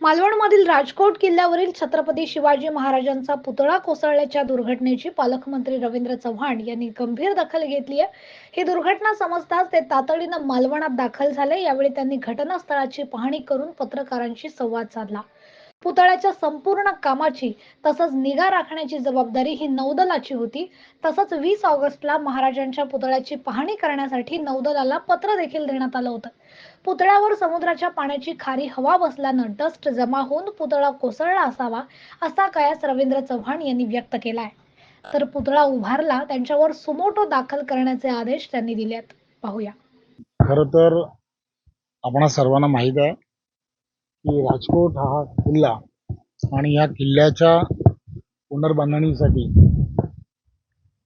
मालवणमधील राजकोट किल्ल्यावरील छत्रपती शिवाजी महाराजांचा पुतळा कोसळल्याच्या दुर्घटनेची पालकमंत्री रवींद्र चव्हाण यांनी गंभीर दखल घेतली आहे. ही दुर्घटना समजताच ते तातडीनं मालवणात दाखल झाले. यावेळी त्यांनी घटनास्थळाची पाहणी करून पत्रकारांशी संवाद साधला. पुतळ्याच्या संपूर्ण कामाची तसंच निगा राखण्याची जबाबदारी ही नौदलाची होती. तसंच वीस ऑगस्टला महाराजांच्या पुतळ्याची पाहणी करण्यासाठी नौदलाला पत्र देखील देण्यात आलं होतं. पुतळ्यावर समुद्राच्या पाण्याची खारी हवा बसल्यानं डस्ट जमा होऊन पुतळा कोसळला असावा असा कयास रवींद्र चव्हाण यांनी व्यक्त केला आहे तर पुतळा उभारला त्यांच्यावर सुमोटो दाखल करण्याचे आदेश त्यांनी दिले आहेत पाहूया. खर तर आपण सर्वांना माहीत आहे की राजकोट हा किल्ला आणि या किल्ल्याच्या पुनर्बांधणीसाठी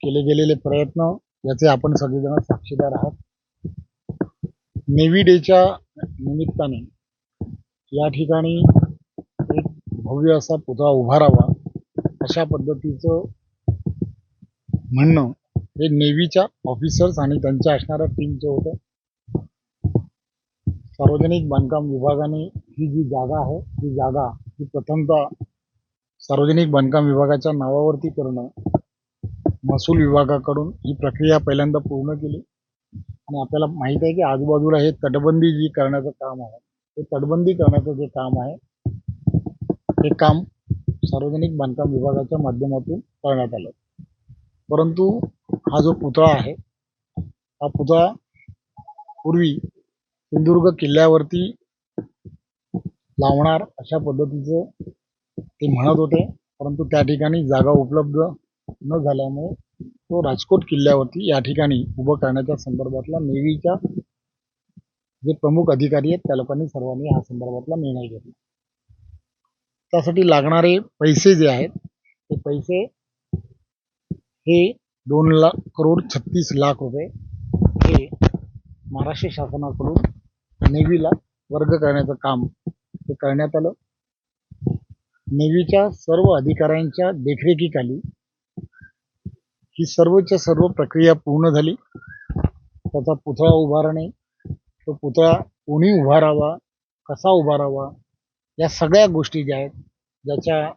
केले गेलेले प्रयत्न याचे आपण सगळेजण साक्षीदार आहात. नेव्ही डेच्या निमित्ताने या ठिकाणी एक भव्य असा पुतळा उभारावा अशा पद्धतीचं म्हणणं हे नेव्हीच्या ऑफिसर्स आणि त्यांच्या असणाऱ्या टीमचं होतं. सार्वजनिक बांधकाम विभागाने ही जी जागा आहे ती जागा ही प्रथमतः सार्वजनिक बांधकाम विभागाच्या नावावरती करणं महसूल विभागाकडून ही प्रक्रिया पहिल्यांदा पूर्ण केली. आणि आपल्याला माहीत आहे की आजूबाजूला हे तटबंदी जी करण्याचं काम आहे ते तटबंदी करण्याचं जे काम आहे हे काम सार्वजनिक बांधकाम विभागाच्या माध्यमातून करण्यात आलं. परंतु हा जो पुतळा आहे हा पुतळा पूर्वी सिंधुदुर्ग किल्ल्यावरती लावणार अशा पद्धतीचं ते म्हणत होते. परंतु त्या ठिकाणी जागा उपलब्ध न झाल्यामुळे तो राजकोट किल्ल्यावरती या ठिकाणी उभं करण्याच्या संदर्भातला नेव्हीच्या जे प्रमुख अधिकारी आहेत त्या लोकांनी सर्वांनी या संदर्भातला निर्णय घेतला. त्यासाठी लागणारे पैसे जे आहेत ते पैसे हे दोन लाख करोड छत्तीस लाख रुपये हे महाराष्ट्र शासनाकडून नेव्हीला वर्ग करण्याचं काम हे करण्यात आलं. नेव्हीच्या सर्व अधिकाऱ्यांच्या देखरेखीखाली ही सर्वच्या सर्व प्रक्रिया पूर्ण झाली. त्याचा पुतळा उभारणे तो पुतळा कोणी उभारावा कसा उभारावा या सगळ्या गोष्टी ज्या आहेत ज्याच्या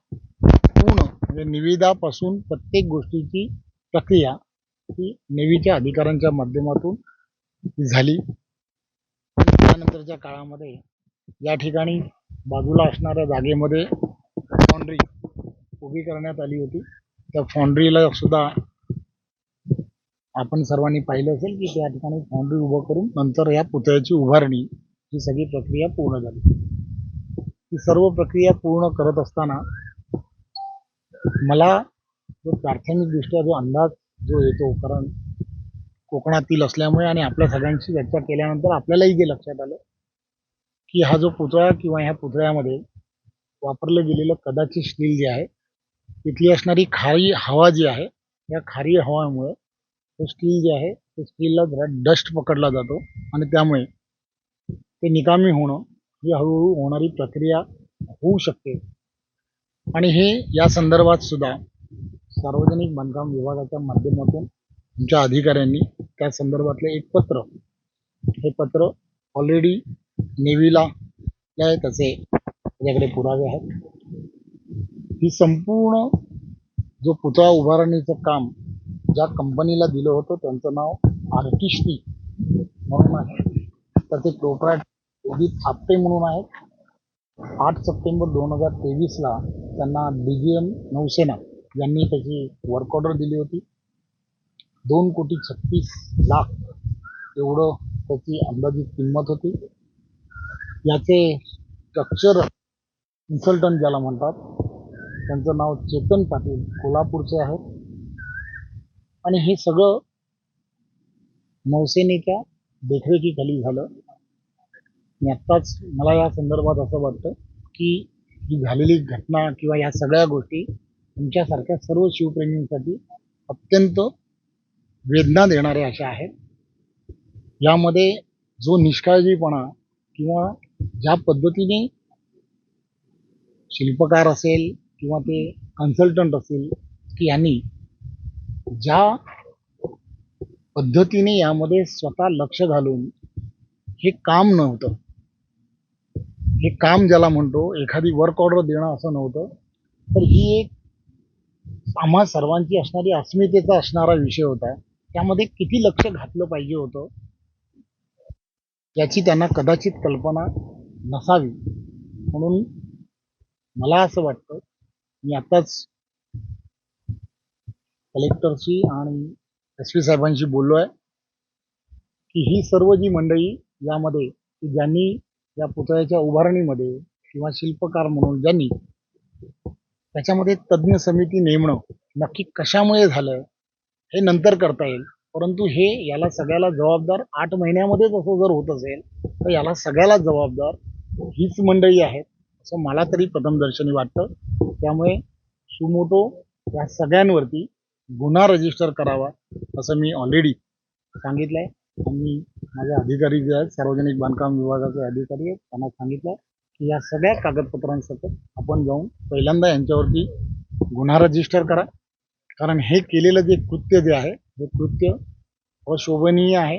पूर्ण म्हणजे निविदापासून प्रत्येक गोष्टीची प्रक्रिया ही नेव्हीच्या अधिकाऱ्यांच्या माध्यमातून झाली. त्यानंतरच्या काळामध्ये या ठिकाणी बाजूला असणाऱ्या जागेमध्ये फॉन्ड्री उभी करण्यात आली होती. त्या फॉन्ड्रीला सुद्धा आपण सर्वांनी पाहिलं असेल की त्या ठिकाणी फॉन्ड्री उभं करून नंतर या पुतळ्याची उभारणी ही सगळी प्रक्रिया पूर्ण झाली. ही सर्व प्रक्रिया पूर्ण करत असताना मला जो प्राथमिकदृष्ट्या जो अंदाज जो येतो कारण कोकणातील असल्यामुळे आणि आपल्या सगळ्यांशी चर्चा केल्यानंतर आपल्यालाही जे लक्षात आलं की हा जो पुतळा किंवा ह्या पुतळ्यामध्ये वापरलं गेलेलं कदाचित स्टील जे आहे तिथली असणारी खारी हवा जी आहे या खारी हवामुळे हे स्टील जे आहे ते स्टीलला जरा डस्ट पकडला जातो आणि त्यामुळे ते निकामी होणं ही हळूहळू होणारी प्रक्रिया होऊ शकते. आणि हे या संदर्भात सुद्धा सार्वजनिक बांधकाम विभागाच्या माध्यमातून तुमच्या अधिकाऱ्यांनी त्या संदर्भातलं एक पत्र. हे पत्र ऑलरेडी नेव्हीला आहे त्याचे त्याच्याकडे पुरावे आहेत. ही संपूर्ण जो पुतळा उभारणीचं काम ज्या कंपनीला दिलं होतं त्यांचं नाव आर्टिस्टी म्हणून आहे. तर ते प्रोप्रायट उदित आपटे म्हणून आहेत. आठ सप्टेंबर दोन हजार तेवीसला त्यांना डी जी एम नौसेना यांनी त्याची वर्क ऑर्डर दिली होती. दोन कोटी छत्तीस लाख एवढं त्याची अंदाजित किंमत होती. याचे स्ट्रक्चर कन्सल्टंट ज्याला म्हणतात त्यांचं नाव चेतन पाटील कोल्हापूरचे आहेत. आणि हे सगळं नौसेनेच्या देखरेखीखाली झालं. आणि आत्ताच मला या संदर्भात असं वाटतं की ही झालेली घटना किंवा या सगळ्या गोष्टी तुमच्यासारख्या सर्व शिवप्रेमींसाठी अत्यंत वेदना देणाऱ्या अशा आहेत. यामध्ये जो निष्काळजीपणा किंवा ज्या पद्धतीने शिल्पकार असेल किंवा ते कन्सल्टंट असेल की यांनी ज्या पद्धतीने यामध्ये स्वतः लक्ष घालून हे काम नव्हतं. हे काम ज्याला म्हणतो एखादी वर्क ऑर्डर देणं असं नव्हतं. तर ही एक आम्हा सर्वांची असणारी अस्मितेचा असणारा विषय होता. त्यामध्ये किती लक्ष घातलं पाहिजे होतं याची त्यांना कदाचित कल्पना नसावी. म्हणून मला असं वाटतं मी आत्ताच कलेक्टरशी आणि एस पी साहेबांशी बोललो आहे की ही सर्व जी मंडळी यामध्ये की ज्यांनी या पुतळ्याच्या उभारणीमध्ये किंवा शिल्पकार म्हणून ज्यांनी त्याच्यामध्ये तज्ज्ञ समिती नेमणं नक्की कशामुळे झालं हे नंतर करता येईल. परंतु हे याला सगळ्याला जबाबदार आठ महिन्यामध्येच असं जर होत असेल तर याला सगळ्याला जबाबदार हीच मंडळी आहेत असं मला तरी प्रथमदर्शनी वाटतं. त्यामुळे सुमोटो या सगळ्यांवरती गुन्हा रजिस्टर करावा असं मी ऑलरेडी सांगितलं आहे आणि माझे अधिकारी जे आहेत सार्वजनिक बांधकाम विभागाचे अधिकारी आहेत त्यांना सांगितलं की या सगळ्या कागदपत्रांसकट आपण जाऊन पहिल्यांदा यांच्यावरती गुन्हा रजिस्टर करा. कारण हे केलेलं जे कृत्य जे आहे हे कृत्य अशोभनीय आहे.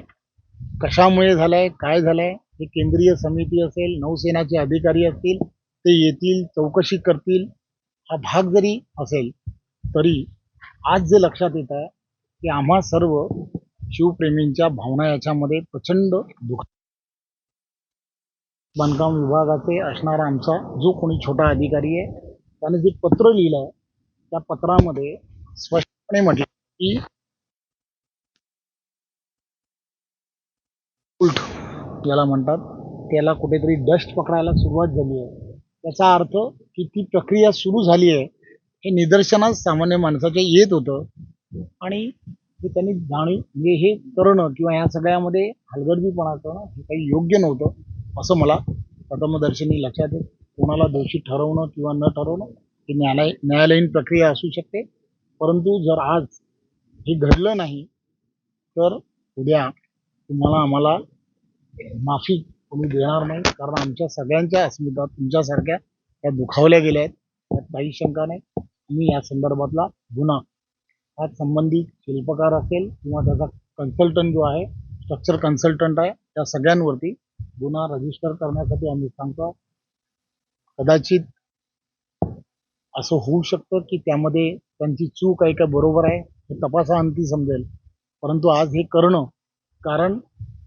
कशामुळे झालंय काय झालंय हे केंद्रीय समिती असेल नौसेनाचे अधिकारी असतील ते येतील चौकशी करतील हा भाग जरी असेल तरी आज जे लक्षात येत आहे की आम्हा सर्व शिवप्रेमींच्या भावना याच्यामध्ये प्रचंड दुःख बांधकाम विभागाचे असणारा आमचा जो कोणी छोटा अधिकारी आहे त्याने जे पत्र लिहिलं आहे त्या पत्रामध्ये स्पष्टपणे म्हटलं की उलट याला म्हणतात त्याला कुठेतरी डस्ट पकडायला सुरुवात झाली आहे. त्याचा अर्थ की ती प्रक्रिया सुरू झाली आहे. हे निदर्शनास सामान्य माणसाच्या येत होतं. आणि हे त्यांनी जाणीव म्हणजे हे करणं किंवा या सगळ्यामध्ये हलगर्जीपणा करणं हे काही योग्य नव्हतं असं मला प्रथमदर्शनी लक्षात येत. कोणाला दोषी ठरवणं किंवा न ठरवणं ही न्यायालय न्यायालयीन प्रक्रिया असू शकते. परंतु जर आज हे घडलं नाही तर उद्या तुम्हाला आम्हाला माफी कोणी देणार नाही कारण आमच्या सगळ्यांच्या अस्मिता तुमच्यासारख्या त्या दुखावल्या गेल्या आहेत त्यात काही शंका नाही. मी या संदर्भातला गुन्हा त्यात संबंधित शिल्पकार असेल किंवा त्याचा कन्सल्टंट जो आहे स्ट्रक्चर कन्सल्टंट आहे त्या सगळ्यांवरती गुन्हा रजिस्टर करण्यासाठी आम्ही सांगतो. कदाचित असं होऊ शकतं की त्यामध्ये त्यांची चूक आहे का बरोबर आहे हे तपासाअंती समजेल. परंतु आज हे करणं कारण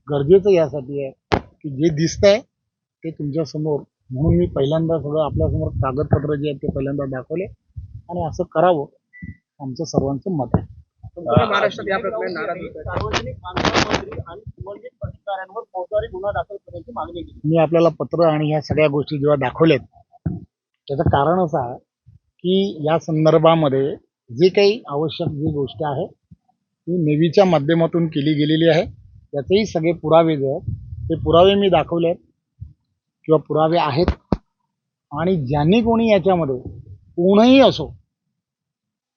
गरजेचं यासाठी आहे की जे दिसतंय ते तुमच्यासमोर. म्हणून मी पहिल्यांदा सगळं आपल्यासमोर कागदपत्र जे आहेत ते पहिल्यांदा दाखवले आणि असं करावं आमचं सर्वांचं मत आहे. संपूर्ण महाराष्ट्रात या प्रकरणी नाराज होत आहेत. सार्वजनिक बांधकाम मंत्री आणि संबंधित अधिकाऱ्यांवर फौजदारी गुन्हा दाखल करण्याची मागणी केली. मी आपल्याला पत्र आणि ह्या सगळ्या गोष्टी जेव्हा दाखवल्यात त्याचं कारण असं आहे की या संदर्भामध्ये जे काही आवश्यक जी गोष्ट आहे ती नेव्हीच्या माध्यमातून केली गेलेली आहे. त्याचेही सगळे पुरावे जे आहेत ते पुरावे मी दाखवले आहेत किंवा पुरावे आहेत. आणि ज्यांनी कोणी याच्यामध्ये कोणही असो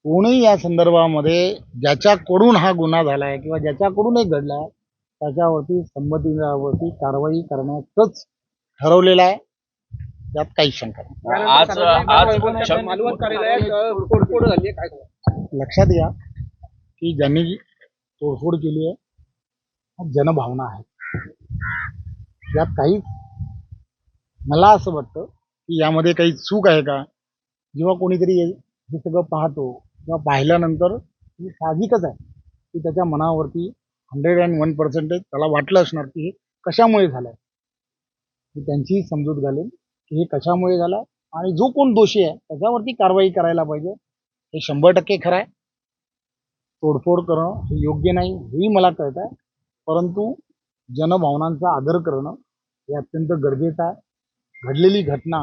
कोणही या संदर्भामध्ये ज्याच्याकडून हा गुन्हा झाला आहे किंवा ज्याच्याकडून एक घडला आहे त्याच्यावरती संबंधितावरती कारवाई करण्याचंच ठरवलेलं आहे. त्यात काही शंका नाही. त्यानंतर आज- सार्वजनिक आज बांधकाम शं- मालवण कार्यालयात अ, तोडफोड झाली आहे काय सांगाल? लक्षात घ्या की ज्यांनी तोडफोड केली आहे जनभावना आहेत. यात काही मला असं वाटतं की यामध्ये काही चूक आहे का? जेव्हा कोणीतरी हे सगळं पाहतो किंवा पाहिल्यानंतर हे साहजिकच आहे की त्याच्या मनावरती हंड्रेड अँड वन पर्सेंटेज त्याला वाटलं असणार की हे कशामुळे झालं आहे त्यांचीही समजूत घालेन. की हे कशामुळे झाला. आणि जो कोण दोषी आहे त्याच्यावरती कारवाई करायला पाहिजे. हे शंभर टक्के खरं आहे. तोडफोड करणं हे योग्य नाही हेही मला कळत आहे. परंतु जनभावनांचा आदर करणं हे अत्यंत गरजेचं आहे. घडलेली घटना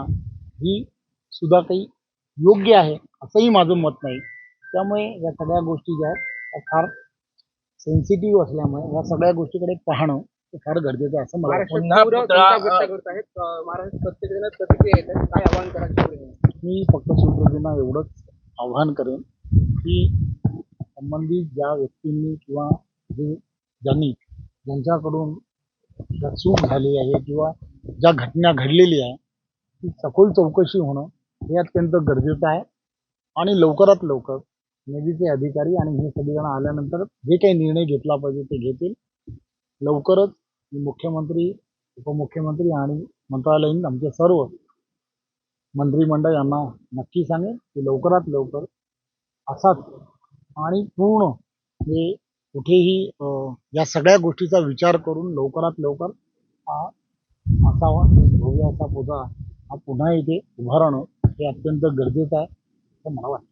ही सुद्धा काही योग्य आहे असंही माझं मत नाही. त्यामुळे या सगळ्या गोष्टी ज्या आहेत त्या फार सेन्सिटिव्ह असल्यामुळे या सगळ्या गोष्टीकडे पाहणं फार गरजेचं आहे असं मला पुन्हा पुतळा, काय आवाहन करा शिवसेनेला? मी फक्त शिवसेनेला एवढंच आव्हान करेन की संबंधित ज्या व्यक्तींनी किंवा जे ज्यांनी ज्यांच्याकडून ज्या चूक झाली आहे किंवा ज्या घटना घडलेली आहे ती सखोल चौकशी होणं हे अत्यंत गरजेचं आहे. आणि लवकरात लवकर नेव्हीचे अधिकारी आणि हे सगळेजण आल्यानंतर जे काही निर्णय घेतला पाहिजे ते घेतील. लवकरच मुख्यमंत्री उपमुख्यमंत्री आणि मंत्रालयीन आमचे सर्व मंत्रिमंडळ यांना नक्की सांगेन की लवकरात लवकर असाच आणि पूर्ण हे कुठेही अं, या सगळ्या गोष्टीचा विचार करून लवकरात लवकर हा असावा भव्य असा पुतळा हा पुन्हा इथे उभारणं हे अत्यंत गरजेचं आहे असं मला वाटतं.